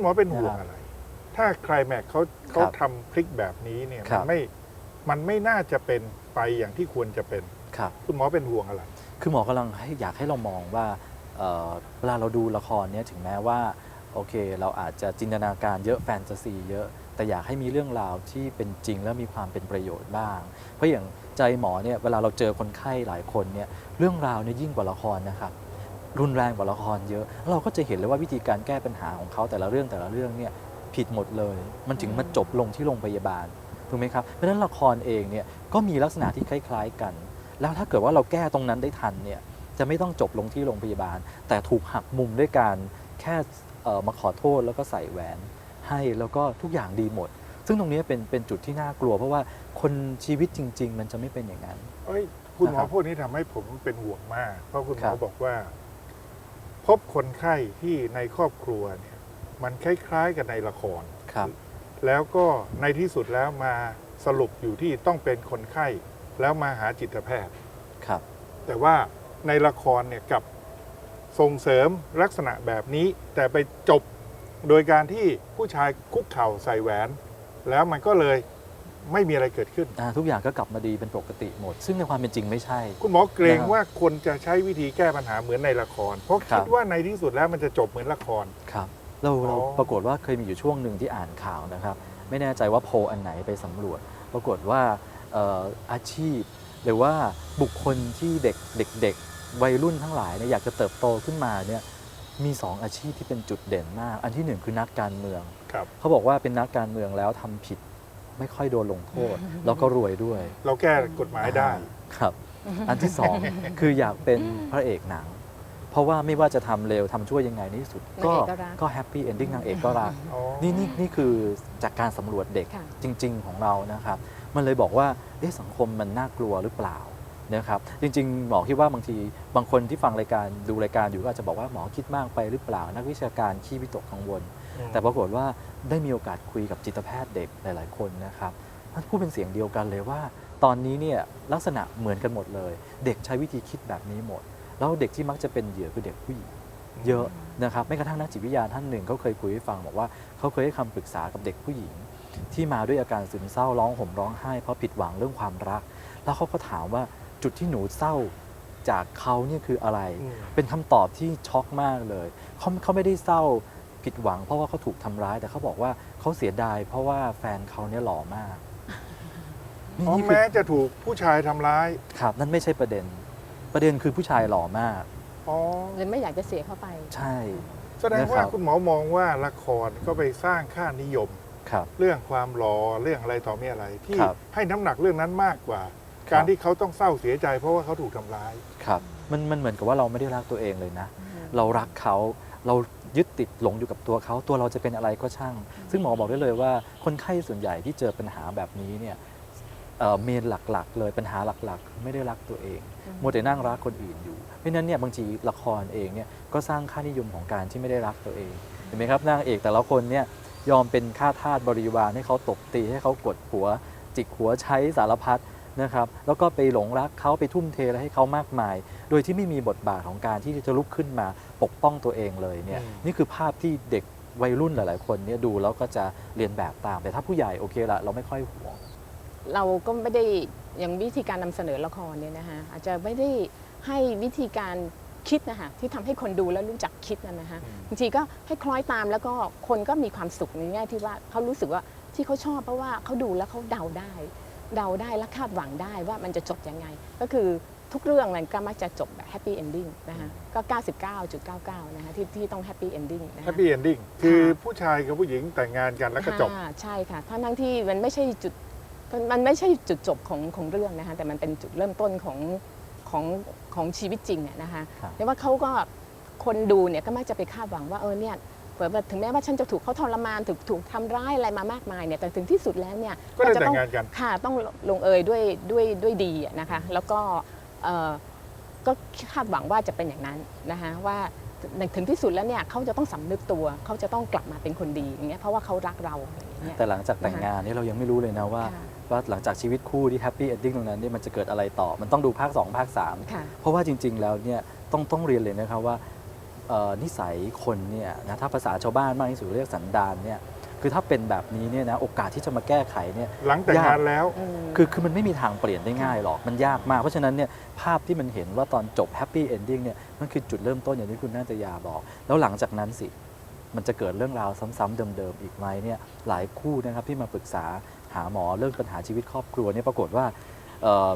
คุณหมอเป็นห่วงนะครับอะไร ถ้าใครแม็กเขาเขาครับทำพลิกแบบนี้เนี่ยครัมันบไม่มันไม่น่าจะเป็นไปอย่างที่ควรจะเป็นครับคุณหมอเป็นห่วงอะไร คือหมอกำลังให้อยากให้เรามองว่าเอ่อเวลาเราดูละครเนี่ยถึงแม้ว่าโอเค เราอาจจะจินตนาการเยอะแฟนตาซีเยอะ แต่อยากให้มีเรื่องราวที่เป็นจริงและมีความเป็นประโยชน์บ้าง เพราะอย่างใจหมอเนี่ยเวลาเราเจอคนไข้หลายคนเนี่ยเรื่องราวเนี่ยยิ่งกว่าละครนะครับ รุนแรงกว่าละครเยอะแล้วเราก็จะเห็นเลยว่าวิธีการแก้ปัญหาของเขาแต่ละเรื่องแต่ละเรื่องเนี่ยผิดหมดเลย มันถึงมาจบลงที่โรงพยาบาลถูกไหมครับ เพราะฉะนั้นละครเองเนี่ยก็มีลักษณะที่คล้าย ๆกัน แล้วถ้าเกิดว่าเราแก้ตรงนั้นได้ทันเนี่ยจะไม่ต้องจบลงที่โรงพยาบาล แต่ถูกหักมุมด้วยการแค่เอ่อมาขอโทษแล้วก็ใส่แหวนให้แล้วก็ทุกอย่างดีหมด ซึ่งตรงนี้เป็นเป็นจุดที่น่ากลัว เพราะว่าคนชีวิตจริง ๆ มันจะไม่เป็นอย่างนั้นเอ้ยคุณหมอนะครับพูดนี้ทำให้ผมเป็นห่วงมาก เพราะคุณหมครัอบบอกว่าพ บคนไข้ที่ในครอบครัวเนี่ยมันคล้ายๆกับในละคร ครับ แล้วก็ในที่สุดแล้วมาสรุปอยู่ที่ต้องเป็นคนไข้ แล้วมาหาจิตแพทย์ ครับ แต่ว่าในละครเนี่ยกลับส่งเสริมลักษณะแบบนี้ แต่ไปจบโดยการที่ผู้ชายคุกเข่าใส่แหวน แล้วมันก็เลย ไม่มีอะไรเกิดขึ้น อ่าทุกอย่างก็กลับมาดีเป็นปกติหมด ซึ่งในความเป็นจริงไม่ใช่ คุณหมอเกรงนะครับว่าคนจะใช้วิธีแก้ปัญหาเหมือนในละคร เพราะครัคิบดว่าในที่สุดแล้วมันจะจบเหมือนละคร ครับเราเราอ๋อ ปรากฏว่าเคยมีอยู่ช่วงหนึ่งที่อ่านข่าวนะครับ ไม่แน่ใจว่าโพลอันไหนไปสำรวจ ปรากฏว่าเอ่ออาชีพ หรือว่าบุคคลที่เด็กเด็กๆวัยรุ่นทั้งหลายเนี่ยอยากจะเติบโตขึ้นมาเนี่ยมีสองอาชีพที่เป็นจุดเด่นมาก อันที่หนึ่งคือนักการเมือง ครับ เขาบอกว่าเป็นนักการเมืองแล้วทำผิด ไม่ค่อยโดนลงโทษ แล้วก็รวยด้วย เราแก้กฎหมายได้ ครับ อันที่สอง คืออยากเป็นพระเอกหนัง เพราะว่าไม่ว่าจะทำเร็วทำชั่วยังไงในที่สุด ก็นางเอกก็รักก็แฮปปี้เอนดิ้งนางเอกก็รัก อ๋อ นี่นี่นี่คือจากการสำรวจเด็กค่ะ จริง ๆ ของเรานะครับ มันเลยบอกว่าเอ๊ะสังคมมันน่ากลัวหรือเปล่านะครับจริง ๆ หมอคิดว่าบางทีบางคนที่ฟังรายการดูรายการอยู่ก็อาจจะบอกว่าหมอคิดมากไปหรือเปล่า นักวิชาการขี้วิตกกังวล แต่ปรากฏว่าได้มีโอกาสคุยกับจิตแพทย์เด็กหลาย ๆ คนนะครับท่านพูดเป็นเสียงเดียวกันเลยว่า ตอนนี้เนี่ยลักษณะเหมือนกันหมดเลย เด็กใช้วิธีคิดแบบนี้หมด แล้วเด็กที่มักจะเป็นเหยื่อคือเด็กผู้หญิงเยอะนะครับไม่กระทั่งนักจิตวิทยาท่านหนึ่งเขาเคยคุยให้ฟังบอกว่าเขาเคยให้คำปรึกษากับเด็กผู้หญิง ที่มาด้วยอาการซึมเศร้าร้องห่มร้องไห้เพราะผิดหวังเรื่องความรัก แล้วเขาก็ถามว่าจุดที่หนูเศร้าจากเขาเนี่ยคืออะไรอืมเป็นคำตอบที่ช็อกมากเลยเขาเขาไม่ได้เศร้า ผิดหวังเพราะว่าเขาถูกทำร้าย แต่เขาบอกว่าเขาเสียดายเพราะว่าแฟนเขาเนี่ยหล่อมากนี่อ๋อนี่คือแม้จะถูกผู้ชายทำร้ายครับนั่นไม่ใช่ประเด็น ประเด็นคือผู้ชายหล่อมากอ๋อเลยไม่อยากจะเสียเข้าไป ใช่ แสดงนะคว่ารับคุณหมอมองว่าละครก็ไปสร้างค่านิยมครับ เรื่องความหล่อเรื่องอะไรต่อมีอะไร ที่ครับให้น้ำหนักเรื่องนั้นมากกว่าครับการที่เขาต้องเศร้าเสียใจ เพราะว่าเขาถูกทำร้ายครับ มันมันเหมือนกับว่าเราไม่ได้รักตัวเองเลยนะ เรารักเขา เรายึดติดหลงอยู่กับตัวเขาตัวเราจะเป็นอะไรก็ช่าง ซึ่งหมอบอกได้เลยว่าคนไข้ส่วนใหญ่ที่เจอปัญหาแบบนี้เนี่ยเอ่อเมนหลักๆ เลยปัญหาหลักๆคือไม่ได้รักตัวเองมัวแต่นั่งรักคนอื่นอยู่เพราะฉะนั้นเนี่ยบางทีละครเองเนี่ยก็สร้างค่านิยมของการที่ไม่ได้รักตัวเองเห็นไหมครับนางเอกแต่ละคนเนี่ยยอมเป็นค่าทาสบริวารให้เขาตบตีให้เขากดหัว จิกหัวใช้สารพัด นะครับแล้วก็ไปหลงรักเขาไปทุ่มเทอะไรให้เขามากมาย โดยที่ไม่มีบทบาทของการที่จะลุกขึ้นมาปกป้องตัวเองเลยเนี่ยอืมนี่คือภาพที่เด็กวัยรุ่นหลาย ๆ คนเนี่ยดูแล้วก็จะเรียนแบบตาม แต่ถ้าผู้ใหญ่โอเคละเราไม่ค่อยห่วง เราก็ไม่ได้อย่างวิธีการนำเสนอละครเนี่ยนะคะอาจจะไม่ได้ให้วิธีการคิดนะคะที่ทำให้คนดูแล้วรู้จักคิดนะนะคะบางทีก็ให้คล้อยตามแล้วก็คนก็มีความสุขในแง่ที่ว่าเขารู้สึกว่าที่เขาชอบเพราะว่าเขาดูแล้วเขาเดาได้ เดาได้และคาดหวังได้ว่ามันจะจบยังไง ก็คือทุกเรื่องมันก็มักจะจบแบบแฮปปี้เอนดิ้งนะคะก็ 99.99 นะคะที่ที่ต้องแฮปปี้เอนดิ้งนะคะ แฮปปี้เอนดิ้งคือผู้ชายกับผู้หญิงแต่งงานกันแล้วก็จบอ่าใช่ค่ะทั้งทั้งที่มันไม่ใช่จุดมันมันไม่ใช่จุดจบของของเรื่องนะคะแต่มันเป็นจุดเริ่มต้นของของของชีวิตจริงเนี่ยนะคะครับ แต่ว่าเขาก็คนดูเนี่ยก็มักจะไปคาดหวังว่าเออเนี่ย เผื่อว่าถึงแม้ว่าฉันจะถูกเขาทรมานถูกถูกทำร้ายอะไรมามากมายเนี่ยแต่ถึงที่สุดแล้วเนี่ยก็ได้จะแต่ต้องงงานกัน ค่ะต้องลงเอยด้วยด้วยด้วยดีอะนะคะ แล้วก็เอ่อก็คาดหวังว่าจะเป็นอย่างนั้นนะคะว่าถึงที่สุดแล้วเนี่ยเขาจะต้องสำนึกตัวเขาจะต้องกลับมาเป็นคนดีอย่างเงี้ยเพราะว่าเขารักเราอย่างเงี้ย แต่หลังจากแต่งงานนี่เรายังไม่รู้เลยนะว่า ค่ะว่าหลังจากชีวิตคู่ที่แฮปปี้เอนดิ้งตรงนั้นเนี่ยมันจะเกิดอะไรต่อ มันต้องดูภาค 2 ภาค3ค่ะเพราะว่าจริง ๆ แล้วเนี่ยต้องต้องเรียนเลยนะครับว่าเอ่อ นิสัยคนเนี่ยนะถ้าภาษาชาวบ้านมากที่สุดเรียกสันดานเนี่ยคือถ้าเป็นแบบนี้เนี่ยนะโอกาสที่จะมาแก้ไขเนี่ยหลังแต่งงานแล้วอืมคือคือมันไม่มีทางเปลี่ยนได้ง่ายหรอกมันยากมาก เพราะฉะนั้นเนี่ยภาพที่มันเห็นว่าตอนจบแฮปปี้เอนดิ้งเนี่ยมันคือจุดเริ่มต้นอย่างที่คุณนาตยาบอก แล้วหลังจากนั้นสิ มันจะเกิดเรื่องราวซ้ำๆเดิมๆอีกไหมเนี่ยหลายคู่นะครับที่มาปรึกษาหาหมอเรื่องปัญหาชีวิตครอบครัวเนี่ยปรากฏว่าเอ่อ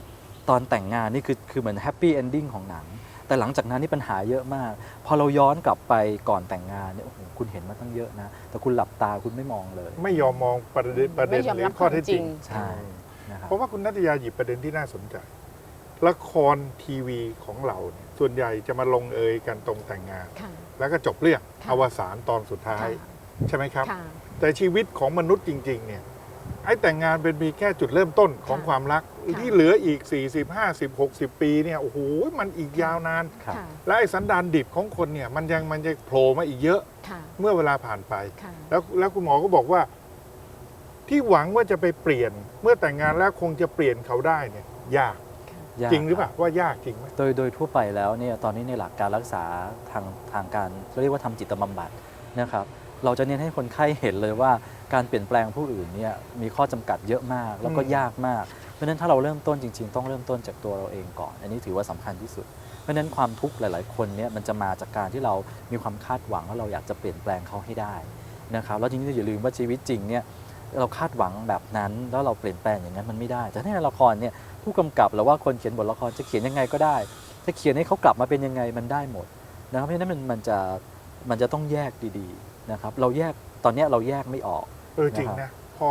ตอนแต่งงานนี่คือคือเหมือนแฮปปี้เอนดิ้งของหนัง แต่หลังจากนั้นนี่ปัญหาเยอะมาก พอเราย้อนกลับไปก่อนแต่งงานเนี่ยโอ้โหคุณเห็นมาตั้งเยอะนะ แต่คุณหลับตาคุณไม่มองเลย ไม่ยอมมองประเด็นประเด็นไม่ยอมหรืรัอบข้อเท็จจริงความจริง ใช่นะครับเพราะว่าคุณนัตยาหยิบประเด็นที่น่าสนใจ ละครทีวีของเราเนี่ยส่วนใหญ่จะมาลงเอยกันตรงแต่งงาน ค่ะ แล้วก็จบเรื่องค่ะ อวสานตอนสุดท้าย ค่ะใช่ไหมครับ ค่ะ แต่ชีวิตของมนุษย์จริง ๆ เนี่ย ไอ้แต่งงานเป็นเพียงแค่จุดเริ่มต้นของค่ะความรักค่ะที่เหลืออีก 40 50 60 ปีเนี่ยโอ้โหมันอีกยาวนานครับค่ะ และไอ้สันดานดิบของคนเนี่ยมันยังมันจะโผล่มาอีกเยอะค่ะ เมื่อเวลาผ่านไป ค่ะ แล้วแล้วคุณหมอก็บอกว่า ที่หวังว่าจะไปเปลี่ยน เมื่อแต่งงานแล้วคงจะเปลี่ยนเขาได้เนี่ย ยากยากจริงหรือเปล่าว่ายากจริงไหม โดยโดยทั่วไปแล้วเนี่ยตอนนี้ในหลักการรักษาทางทางการเราเรียกว่าทำจิตบำบัดนะครับ เราจะเน้นให้คนไข้เห็นเลยว่าการเปลี่ยนแปลงผู้อื่นเนี่ยมีข้อจำกัดเยอะมากแล้วก็อืมยากมาก เพราะฉะนั้นถ้าเราเริ่มต้นจริง ๆ ต้องเริ่มต้นจากตัวเราเองก่อน อันนี้ถือว่าสำคัญที่สุด เพราะฉะนั้นความทุกข์หลาย ๆ คนเนี่ยมันจะมาจากการที่เรามีความคาดหวังว่าเราอยากจะเปลี่ยนแปลงเขาให้ได้นะครับแล้วจริงๆอย่าลืมว่าชีวิตจริงเนี่ยเราคาดหวังแบบนั้น แล้วเราเปลี่ยนแปลงอย่างนั้นมันไม่ได้ แต่ในละครเนี่ยผู้กำกับหรือว่าคนเขียนบทละครจะเขียนยังไงก็ได้ จะเขียนให้เขากลับมาเป็นยังไงมันได้หมดนะครับเพราะฉะนั้นมันมันจะมันจะต้องแยกดีๆ นะครับเราแยกตอนเนี้ยเราแยกไม่ออก เออจริงนะครับนะ พอ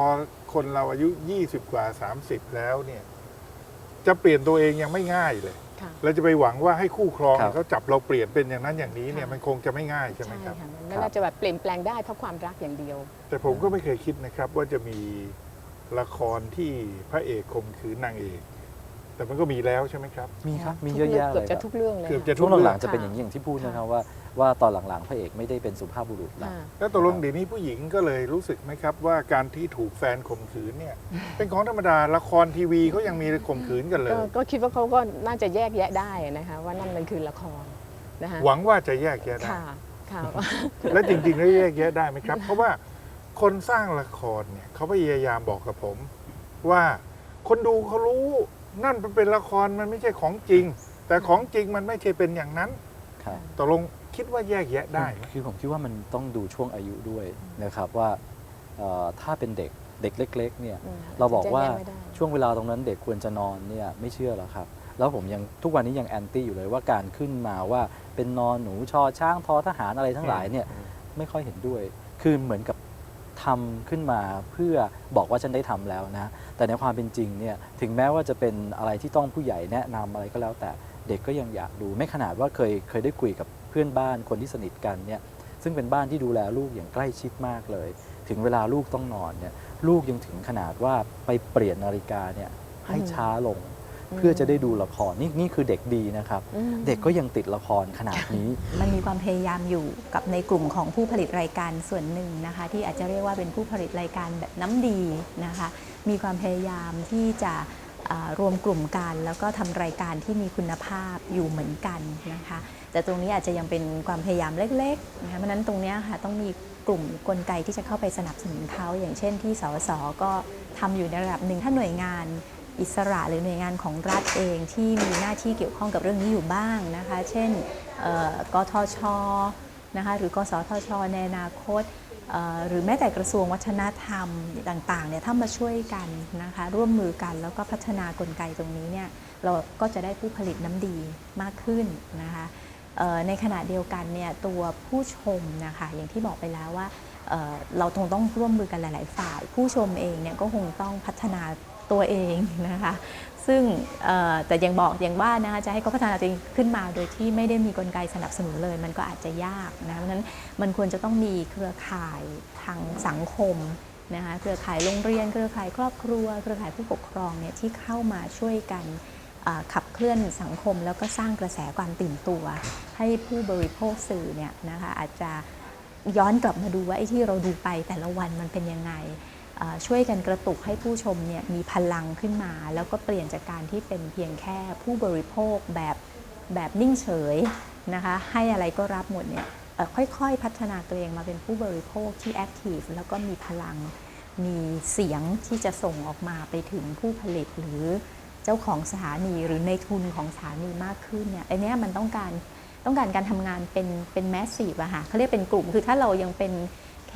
คนเราอายุ 20 กว่า 30 แล้วเนี่ย จะเปลี่ยนตัวเองยังไม่ง่ายเลย ค่ะแล้วจะไปหวังว่าให้คู่ครองครับ เขาจับเราเปลี่ยนเป็นอย่างนั้นอย่างนี้เนี่ยค่ะ มันคงจะไม่ง่ายใช่ไหมใช่ครับ ค่ะมันไม่น่าจะแบบเปลี่ยนแปลงได้เพราะความรักอย่างเดียว แต่ผมก็ไม่เคยคิดนะครับ ว่าจะมีละครที่พระเอกข่มขืนนางเอก แต่มันก็มีแล้วใช่ไหมครับ มีครับ มีทุกเยอะแยะเกืเลอบยคจะรับทุกเรื่องเลยเกือบค่ะจะช่วงหลังๆทุกเรื่องจะเป็นอย่างนี้อย่างที่พูดนะคค่ะรับว่าว่าตอนหลังๆพระเอกไม่ได้เป็นสุภาพบุรุษแล้วค่ะแล้วตกลงเดี๋ยวนี้ผู้หญิงก็เลยรู้สึกไหมครับ ว่าการที่ถูกแฟนข่มขืนเนี่ย เป็นของธรรมดาละครทีวีเขายังมีข่มขืนกันเลย ก็ก็คิดว่าเขาก็น่าจะแยกแยะได้นะคะว่านั่นมันคือละครนะคะหวังว่าจะแยกแยะได้ ค่ะค่ะและจริงๆแล้วแยกแยะได้ไหมครับ เพราะว่าคนสร้างละครเนี่ยเขาพยายามบอกกับผม ว่าคนดูเขารู้ นั่นมันเป็นละครมันไม่ใช่ของจริง แต่ของจริงมันไม่ใช่เป็นอย่างนั้นครับตกลงคิดว่าแยกแยะได้ไหมคือผมคิดว่ามันต้องดูช่วงอายุด้วยนะครับว่าเอ่อถ้าเป็นเด็กเด็กเล็กๆเนี่ยอืมเราบอกว่าจะแยกไม่ได้ช่วงเวลาตรงนั้นเด็กควรจะนอนเนี่ยไม่เชื่อหรอกครับ แล้วผมยังทุกวันนี้ยังแอนตี้อยู่เลยว่าการขึ้นมาว่าเป็นนอนหนูชอช้างทอทหารอะไรทั้งหลายเนี่ยไม่ค่อยเห็นด้วยคือเหมือนกับ ทำขึ้นมาเพื่อบอกว่าฉันได้ทำแล้วนะ แต่ในความเป็นจริงเนี่ยถึงแม้ว่าจะเป็นอะไรที่ต้องผู้ใหญ่แนะนำอะไรก็แล้วแต่เด็กก็ยังอยากดูไม่ขนาดว่าเคยเคยได้คุยกับเพื่อนบ้านคนที่สนิทกันเนี่ยซึ่งเป็นบ้านที่ดูแลลูกอย่างใกล้ชิดมากเลย ถึงเวลาลูกต้องนอนเนี่ยลูกยังถึงขนาดว่าไปเปลี่ยนนาฬิกาเนี่ยให้ช้าลง เพื่อจะได้ดูละครนี่นี่คือเด็กดีนะครับอืมเด็กก็ยังติดละครขนาดนี้ มันมีความพยายามอยู่กับในกลุ่มของผู้ผลิตรายการส่วนหนึ่งนะคะ ที่อาจจะเรียกว่าเป็นผู้ผลิตรายการแบบน้ำดีนะคะ มีความพยายามที่จะอ่ารวมกลุ่มกันแล้วก็ทำรายการที่มีคุณภาพอยู่เหมือนกันนะคะ แต่ตรงนี้อาจจะยังเป็นความพยายามเล็กๆนะคะเพราะฉะนั้นตรงเนี้ยค่ะต้องมีกลุ่มกลไกที่จะเข้าไปสนับสนุนเขาอย่างเช่นที่สสก็ทำอยู่ในระดับหนึ่งถ้าหน่วยงาน อิสระหรือหน่วยงานของรัฐเองที่มีหน้าที่เกี่ยวข้องกับเรื่องนี้อยู่บ้างนะคะ เช่นกทชนะคะหรือกสทช ในอนาคต หรือแม้แต่กระทรวงวัฒนธรรมต่างๆเนี่ยถ้ามาช่วยกันนะคะร่วมมือกันแล้วก็พัฒนากลไกตรงนี้เนี่ยเราก็จะได้ผู้ผลิตน้ำดีมากขึ้นนะคะในขณะเดียวกันเนี่ยตัวผู้ชมนะคะอย่างที่บอกไปแล้วว่าเอ่อเราคงต้องร่วมมือกันหลาย ๆ ฝ่าย ผู้ชมเองเนี่ยก็คงต้องพัฒนา ตัวเองนะคะซึ่งแต่ยังบอกอย่างว่านะคะจะให้เขาพัฒนาตัวเองขึ้นมาโดยที่ไม่ได้มีกลไกสนับสนุนเลย มันก็อาจจะยากนะเพราะฉะนั้นมันควรจะต้องมีเครือข่ายทางสังคมนะคะเครือข่ายโรงเรียน เครือข่ายครอบครัว เครือข่ายผู้ปกครองเนี่ยที่เข้ามาช่วยกันขับเคลื่อนสังคม แล้วก็สร้างกระแสความตื่นตัว ให้ผู้บริโภคสื่อเนี่ยนะคะอาจจะย้อนกลับมาดูว่าไอ้ที่เราดูไปแต่ละวันมันเป็นยังไง ช่วยกันกระตุกให้ผู้ชมเนี่ยมีพลังขึ้นมา แล้วก็เปลี่ยนจากการที่เป็นเพียงแค่ผู้บริโภคแบบแบบนิ่งเฉยนะคะให้อะไรก็รับหมดเนี่ยค่อยๆ พัฒนาตัวเองมาเป็นผู้บริโภคที่แอคทีฟแล้วก็มีพลังมีเสียงที่จะส่งออกมาไปถึงผู้ผลิตหรือเจ้าของสถานีหรือในทุนของสถานีมากขึ้นเนี่ยไอันนี้ยมันต้องการต้องการการทำงานเป็นเป็นแมสซีฟอะค่ะเขาเรียกเป็นกลุ่มคือถ้าเรายังเป็น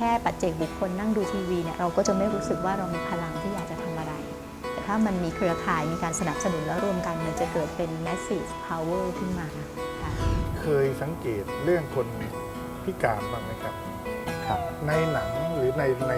แค่ปัจเจกบุคคลนั่งดูทีวีเนี่ยเราก็จะไม่รู้สึกว่าเรามีพลังที่อยากจะทำอะไร แต่ถ้ามันมีเครือข่ายมีการสนับสนุนแล้วรวมกันมันจะเกิดเป็น massive power ขึ้นมาค่ะเคยสังเกตเรื่องคนพิการบ้างไหมครับ ครับ ในหนังหรือในใน